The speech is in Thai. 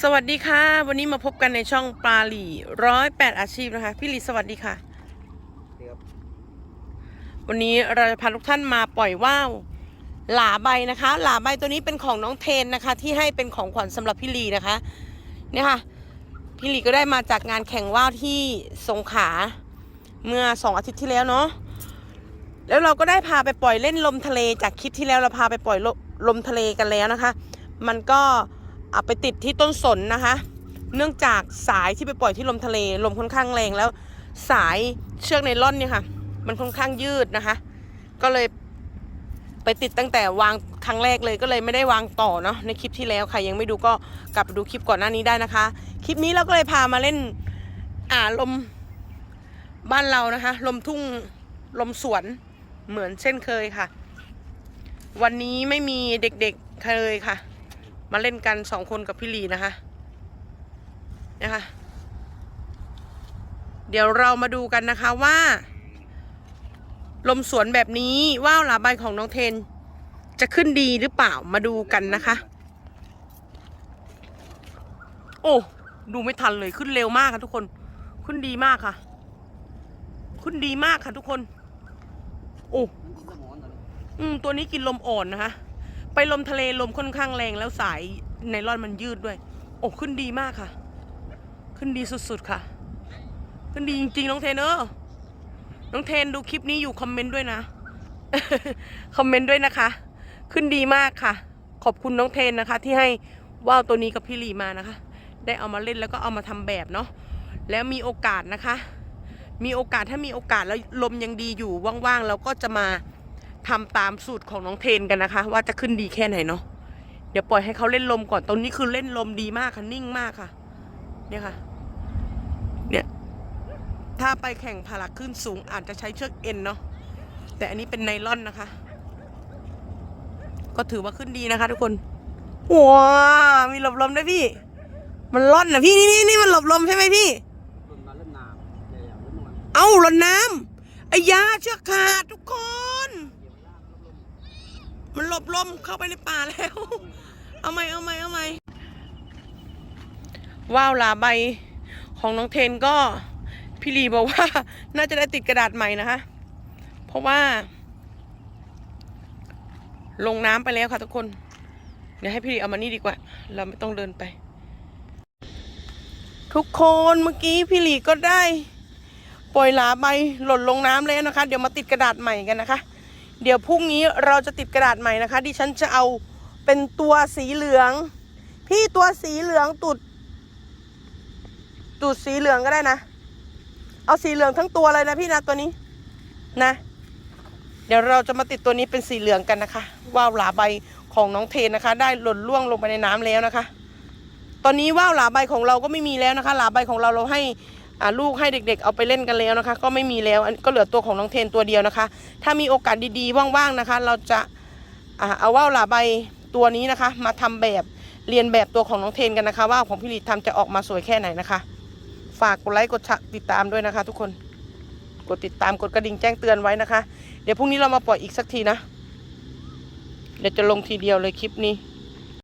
สวัสดีค่ะ วันนี้มาพบกันในช่องปลาหลี่ร้อยแปดอาชีพนะคะ พี่หลีสวัสดีค่ะครับวันนี้เราจะพาทุกท่านมาปล่อยว่าวหลาใบนะคะ หลาใบตัวนี้เป็นของน้องเทนนะคะ ที่ให้เป็นของขวัญสำหรับพี่หลีนะคะเนี่ยค่ะพี่หลีก็ได้มาจากงานแข่งว่าวที่สงขลาเมื่อสองอาทิตย์ที่แล้วเนาะแล้วเราก็ได้พาไปปล่อยเล่นลมทะเลจากคลิปที่แล้วเราพาไปปล่อยลลมทะเลกันแล้วนะคะ มันก็ เอาไปติดที่ต้นสนนะคะ เนื่องจากสายที่ไปปล่อยที่ลมทะเลลมค่อนข้างแรงแล้ว สายเชือกไนล่อนเนี่ยค่ะ มันค่อนข้างยืดนะคะ ก็เลยไปติดตั้งแต่วางครั้งแรกเลยก็เลยไม่ได้วางต่อเนาะในคลิปที่แล้วใครยังไม่ดูก็กลับไปดูคลิปก่อนหน้านี้ได้นะคะ คลิปนี้เราก็เลยพามาเล่นอ่าลมบ้านเรานะคะ ลมทุ่งลมสวนเหมือนเช่นเคยค่ะ วันนี้ไม่มีเด็กๆเลยค่ะ มาเล่นกันสองคนกับพี่ลีนะคะนะคะ เดี๋ยวเรามาดูกันนะคะว่า ลมสวนแบบนี้ว่าวหลาใบของน้องเทน จะขึ้นดีหรือเปล่ามาดูกันนะคะ โอ้ดูไม่ทันเลยขึ้นเร็วมากค่ะทุกคน ขึ้นดีมากค่ะ ขึ้นดีมากค่ะทุกคน โอ้หรออืมตัวนี้กินลมอ่อนนะคะ ไปลมทะเลลมค่อนข้างแรงแล้วสายไนลอนมันยืดด้วย โอ้ขึ้นดีมากค่ะ ขึ้นดีสุดๆค่ะ ขึ้นดีจริงๆน้องเทนเออน้องเทนดูคลิปนี้อยู่คอมเมนต์ด้วยนะ คอมเมนต์ด้วยนะคะ ขึ้นดีมากค่ะ ขอบคุณน้องเทนนะคะ ที่ให้ว่าวตัวนี้กับพี่ลีมานะคะ ได้เอามาเล่นแล้วก็เอามาทำแบบเนาะ แล้วมีโอกาสนะคะ มีโอกาสถ้ามีโอกาสแล้วลมยังดีอยู่ว่างๆเราก็จะมา ทำตามสูตรของน้องเทนกันนะคะ ว่าจะขึ้นดีแค่ไหนเนาะเดี๋ยวปล่อยให้เขาเล่นลมก่อนตรงนี้คือเล่นลมดีมากค่ะนิ่งมากค่ะ เนี่ยค่ะ เนี่ยถ้าไปแข่งพาราขึ้นสูงอาจจะใช้เชือกเอ็นเนาะแต่อันนี้เป็นไนล่อนนะคะ ก็ถือว่าขึ้นดีนะคะ ทุกคนว้ามีหลบลมด้วยพี่ มันล่อนนะพี่นี่นี่นี่มันหลบลมใช่ไหมพี่ต้นมาเล่นน้ำใหญ่ๆเล่นนวลเอ้าหล่นน้ำไอ้ยาเชือกขาดทุกคน มันหลบลมเข้าไปในป่าแล้ว เอาไหมเอาไหมเอาไหมว่าวลาใบของน้องเทนก็พี่ลีบอกว่า น่าจะได้ติดกระดาษใหม่นะคะ เพราะว่า ลงน้ำไปแล้วค่ะทุกคน เดี๋ยวให้พี่ลีเอามานี่ดีกว่า เราไม่ต้องเดินไป ทุกคนเมื่อกี้พี่ลีก็ได้ ปล่อยลาใบหล่นลงน้ำแล้วนะคะ เดี๋ยวมาติดกระดาษใหม่กันนะคะ เดี๋ยวพรุ่งนี้เราจะติดกระดาษใหม่นะคะ ดิฉันจะเอาเป็นตัวสีเหลือง พี่ตัวสีเหลืองตุดตุดสีเหลืองก็ได้นะ เอาสีเหลืองทั้งตัวเลยนะพี่นะตัวนี้นะ เดี๋ยวเราจะมาติดตัวนี้เป็นสีเหลืองกันนะคะ ว่าวหลาใบของน้องเทนนะคะ ได้หล่นล่วงลงไปในน้ำแล้วนะคะ ตอนนี้ว่าวหลาใบของเราก็ไม่มีแล้วนะคะ หลาใบของเราเราให้ ลูกให้เด็กๆ เอาไปเล่นกันแล้วนะคะ ก็ไม่มีแล้วก็เหลือตัวของน้องเทนตัวเดียวนะคะ ถ้ามีโอกาสดีๆว่างๆนะคะ เราจะเอาว่าวหลาใบตัวนี้นะคะ มาทำแบบเรียนแบบตัวของน้องเทนกันนะคะ ว่าของพี่ลีทำจะออกมาสวยแค่ไหนนะคะ ฝากกดไลค์กดติดตามด้วยนะคะ ทุกคนกดติดตามกดกระดิ่งแจ้งเตือนไว้นะคะ เดี๋ยวพรุ่งนี้เรามาปล่อยอีกสักทีนะ เดี๋ยวจะลงทีเดียวเลยคลิปนี้